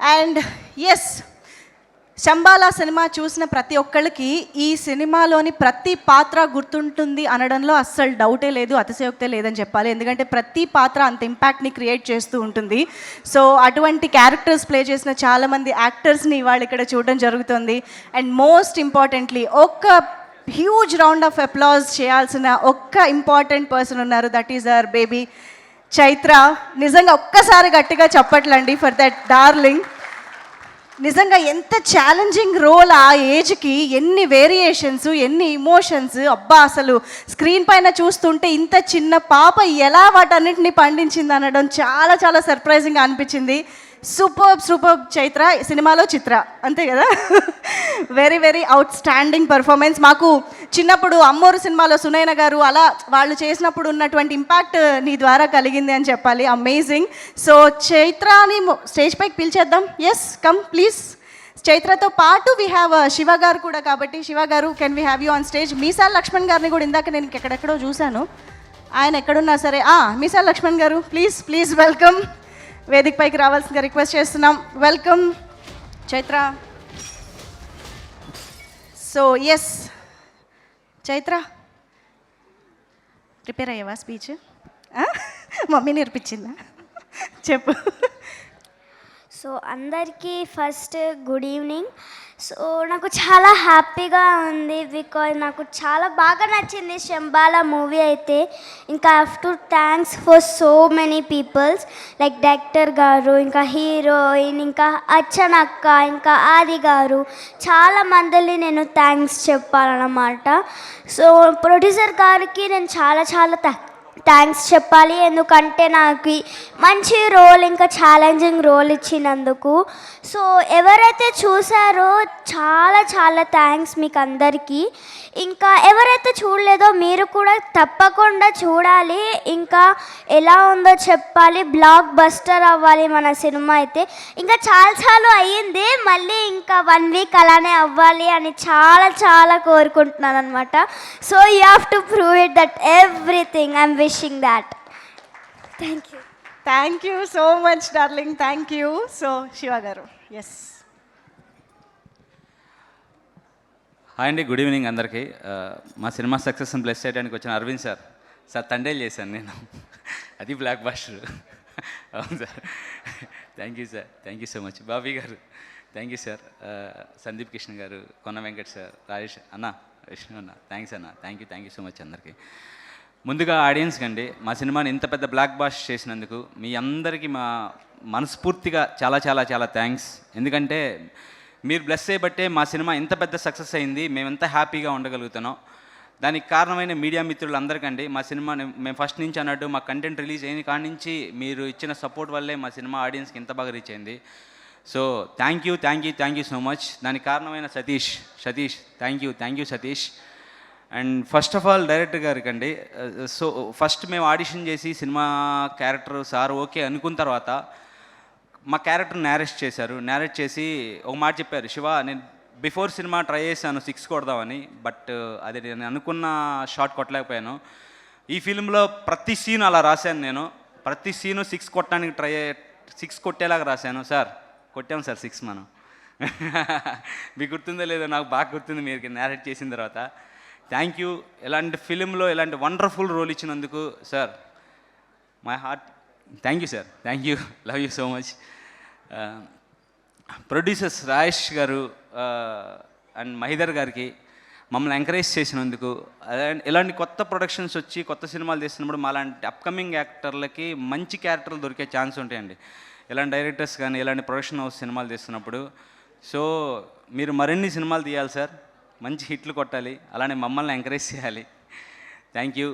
And yes Shambhala cinema చూసిన ప్రతి ఒక్కళ్ళకి ఈ సినిమాలోని ప్రతి పాత్ర గుర్తుంటుంది అనడంలో అస్సలు డౌటే లేదు అతిశయోక్తే లేదని చెప్పాలి. ఎందుకంటే ప్రతి పాత్ర అంత ఇంపాక్ట్ని క్రియేట్ చేస్తూ ఉంటుంది. సో అటువంటి క్యారెక్టర్స్ ప్లే చేసిన చాలామంది యాక్టర్స్ని ఇవాళ ఇక్కడ చూడడం జరుగుతుంది. అండ్ మోస్ట్ ఇంపార్టెంట్లీ ఒక్క హ్యూజ్ రౌండ్ ఆఫ్ అప్లాజ్ చేయాల్సిన ఒక్క ఇంపార్టెంట్ పర్సన్ ఉన్నారు. That is our baby Chaitra నిజంగా ఒక్కసారి గట్టిగా చెప్పట్లండి ఫర్ దట్ డార్లింగ్ నిజంగా ఎంత ఛాలెంజింగ్ రోల్ ఆ ఏజ్కి ఎన్ని వేరియేషన్స్ ఎన్ని ఇమోషన్స్ అబ్బా అసలు స్క్రీన్ పైన చూస్తుంటే ఇంత చిన్న పాప ఎలా వాటన్నిటిని పండించింది అనడం చాలా చాలా సర్ప్రైజింగ్గా అనిపించింది. సూపర్ సూపర్ చైత్ర సినిమాలో చిత్ర అంతే కదా? Very very outstanding performance మాకు చిన్నప్పుడు అమ్మోరు సినిమాలో సునైన గారు అలా వాళ్ళు చేసినప్పుడు ఉన్నటువంటి ఇంపాక్ట్ నీ ద్వారా కలిగింది అని చెప్పాలి. అమేజింగ్ సో చైత్రాని స్టేజ్ పైకి పిలిచేద్దాం. ఎస్ కమ్ ప్లీజ్ చైత్రతో పాటు వీ హ్యావ్ uh, శివ గారు కూడా కాబట్టి శివ గారు can we have you on stage Meesal Lakshman గారిని కూడా ఇందాక నేను ఎక్కడెక్కడో చూశాను. ఆయన ఎక్కడున్నా సరే ఆ, మీసాల్ లక్ష్మణ్ గారు ప్లీజ్ ప్లీజ్ వెల్కమ్ వేదిక పైకి రావాల్సిందిగా రిక్వెస్ట్ చేస్తున్నాం. Welcome Chaitra. So yes Chaitra. Prepare అయ్యావా స్పీచ్ మమ్మీ నేర్పించిందా? చెప్పు. సో అందరికీ ఫస్ట్ గుడ్ ఈవినింగ్ సో నాకు చాలా హ్యాపీగా ఉంది బికాజ్ నాకు చాలా బాగా నచ్చింది శంబాల మూవీ అయితే. ఇంకా have to thanks for so many peoples like director గారు ఇంకా హీరోయిన్ ఇంకా అచ్చనక్క ఇంకా ఆది గారు. చాలా మందిని నేను థ్యాంక్స్ చెప్పాలన్నమాట. సో ప్రొడ్యూసర్ గారికి నేను చాలా చాలా థ్యాంక్స్ థ్యాంక్స్ చెప్పాలి. ఎందుకంటే నాకు మంచి రోల్ ఇంకా ఛాలెంజింగ్ రోల్ ఇచ్చినందుకు. సో ఎవరైతే చూసారో చాలా చాలా థ్యాంక్స్ మీకు అందరికీ ఇంకా ఎవరైతే చూడలేదో మీరు కూడా తప్పకుండా చూడాలి. ఇంకా ఎలా ఉందో చెప్పాలి. బ్లాక్ బస్టర్ అవ్వాలి మన సినిమా అయితే. ఇంకా చాలా చాలా అయ్యింది. మళ్ళీ ఇంకా వన్ వీక్ అలానే అవ్వాలి అని చాలా చాలా కోరుకుంటున్నాను అనమాట so you have to prove it that everything. I'm wishing that thank you thank you so much darling thank you so Shiva గారు ఎస్ హాయ్ అండి గుడ్ ఈవినింగ్ అందరికీ. ఆ, మా సినిమా సక్సెస్ని బ్లెస్ చేయడానికి వచ్చిన అరవింద్ సార్. సార్ తండేలు చేశాను నేను. అది బ్లాక్ బాస్టర్ అవును sir. Thank you sir thank you so much Bobby గారు thank you sir Sandeep Krishna గారు కొన్న వెంకట్ సార్ రాజేష్ అన్న విష్ణు అన్న థ్యాంక్స్ అన్న. Thank you thank you so much అందరికీ. ముందుగా ఆడియన్స్కి అండి మా సినిమాని ఇంత పెద్ద బ్లాక్ బాష్ చేసినందుకు మీ అందరికీ మా మనస్ఫూర్తిగా చాలా చాలా చాలా థ్యాంక్స్ ఎందుకంటే మీరు బ్లెస్ చేయబట్టే మా సినిమా ఇంత పెద్ద సక్సెస్ అయింది. మేము ఎంత హ్యాపీగా ఉండగలుగుతున్నాం. దానికి కారణమైన మీడియా మిత్రులందరికండి. మా సినిమా మేము ఫస్ట్ నుంచి అన్నట్టు మా కంటెంట్ రిలీజ్ అయిన కాడి నుంచి మీరు ఇచ్చిన సపోర్ట్ వల్లే మా సినిమా ఆడియన్స్కి ఇంత బాగా రీచ్ అయింది. So thank you thank you thank you so much దానికి కారణమైన Satish Satish thank you thank you Satish. And first of all director గారికి అండి సో ఫస్ట్ మేము ఆడిషన్ చేసి సినిమా క్యారెక్టర్ సార్ ఓకే అనుకున్న తర్వాత మా క్యారెక్టర్ నేరేట్ చేశారు. నేరేట్ చేసి ఒక మాట చెప్పారు శివ నేను బిఫోర్ సినిమా ట్రై చేశాను సిక్స్ కొడదామని బట్ uh, అది నేను అనుకున్న షాట్ కొట్టలేకపోయాను. ఈ ఫిల్మ్లో ప్రతి సీన్ అలా రాశాను నేను. ప్రతి సీను సిక్స్ కొట్టడానికి ట్రై సిక్స్ కొట్టేలాగా రాశాను. సార్ కొట్టాం సార్ సిక్స్ మనం. మీకు గుర్తుందో లేదో నాకు బాగా గుర్తుంది మీరు నేరేట్ చేసిన తర్వాత. థ్యాంక్ యూ ఇలాంటి ఫిలింలో ఇలాంటి వండర్ఫుల్ రోల్ ఇచ్చినందుకు sir. My heart thank you sir. Thank you love you so much producers Rajesh గారు uh, అండ్ మహిదర్ గారికి మమ్మల్ని ఎంకరేజ్ చేసినందుకు అలా- ఇలాంటి కొత్త ప్రొడక్షన్స్ వచ్చి కొత్త సినిమాలు తీస్తున్నప్పుడు మాలాంటి అప్కమింగ్ యాక్టర్లకి మంచి క్యారెక్టర్లు దొరికే ఛాన్స్ ఉంటాయండి. ఇలాంటి డైరెక్టర్స్ కానీ ఇలాంటి ప్రొడక్షన్ హౌస్ సినిమాలు తీస్తున్నప్పుడు. సో మీరు మరిన్ని సినిమాలు తీయాలి సార్. మంచి హిట్లు కొట్టాలి. అలానే మమ్మల్ని ఎంకరేజ్ చేయాలి. Thank you